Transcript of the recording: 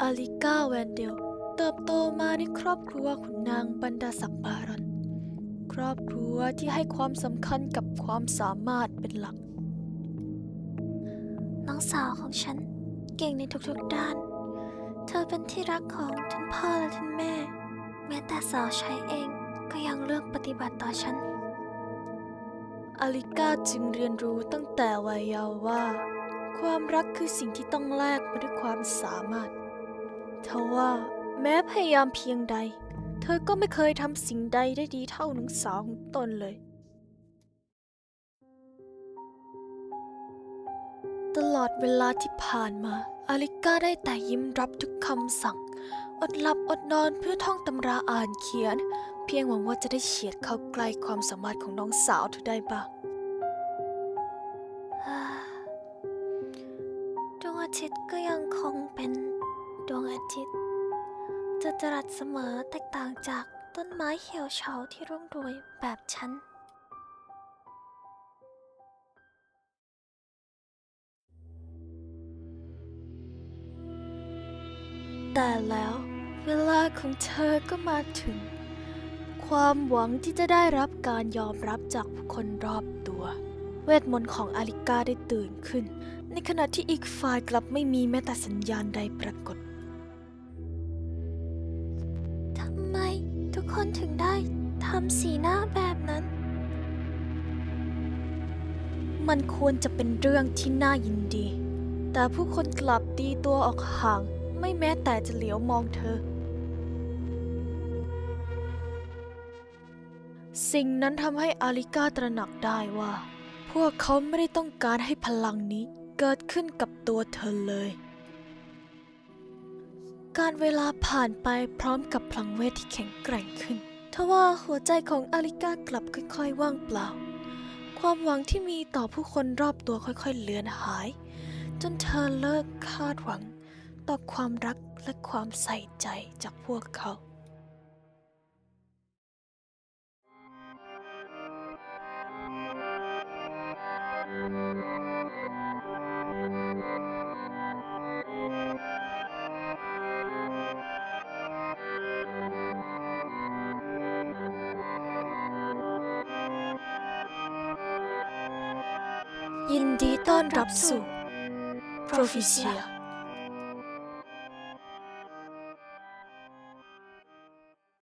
อาลิก้าแวนเดล เติบโตมาในครอบครัวขุนนางบรรดาศักดิ์บารอน ครอบครัวที่ให้ความสำคัญกับความสามารถเป็นหลัก น้องสาวของฉันเก่งในทุกๆด้าน เธอเป็นที่รักของท่านพ่อและท่านแม่ แม้แต่สาวใช้เองก็ยังเลือกปฏิบัติต่อฉัน อาลิก้าจึงเรียนรู้ตั้งแต่วัยเยาว์ว่า ความรักคือสิ่งที่ต้องแลกมาด้วยความสามารถ ทว่าแม้พยายามเพียงใด เธอก็ไม่เคยทำสิ่งใดได้ดีเท่าน้องสาวของตนเลย ตลอดเวลาที่ผ่านมา อาลิก้าได้แต่ยิ้มรับทุกคำสั่ง อดหลับอดนอนเพื่อท่องตำราอ่านเขียน เพียงหวังว่าจะได้เฉียดเข้าใกล้ความสามารถของน้องสาวเธอได้บ้างดวงอาทิตย์ก็ยังคงเป็น ดวงอาทิตย์ จะจรัสเสมอแตกต่างจากต้นไม้เหี่ยวเฉาที่ร่วงโรยแบบฉันแต่แล้วเวลาของเธอก็มาถึง ความหวังที่จะได้รับการยอมรับจากผู้คนรอบตัว เวทมนต์ของอาลิกาได้ตื่นขึ้น ในขณะที่อีกฝ่ายกลับไม่มีแม้แต่สัญญาณใดปรากฏ คนถึงได้ทำสีหน้าแบบนั้น มันควรจะเป็นเรื่องที่น่ายินดี แต่ผู้คนกลับตีตัวออกห่าง ไม่แม้แต่จะเหลียวมองเธอ สิ่งนั้นทำให้อาริก้าตระหนักได้ว่า พวกเขาไม่ได้ต้องการให้พลังนี้เกิดขึ้นกับตัวเธอเลย การเวลาผ่านไปพร้อมกับพลังเวทที่แข็งแกร่งขึ้น ทว่าหัวใจของอาริก้ากลับค่อยๆ ว่างเปล่า ความหวังที่มีต่อผู้คนรอบตัวค่อยๆ เลือนหาย จนเธอเลิกคาดหวัง ต่อความรักและความใส่ใจจากพวกเขา ยินดีต้อนรับสู่ Proficia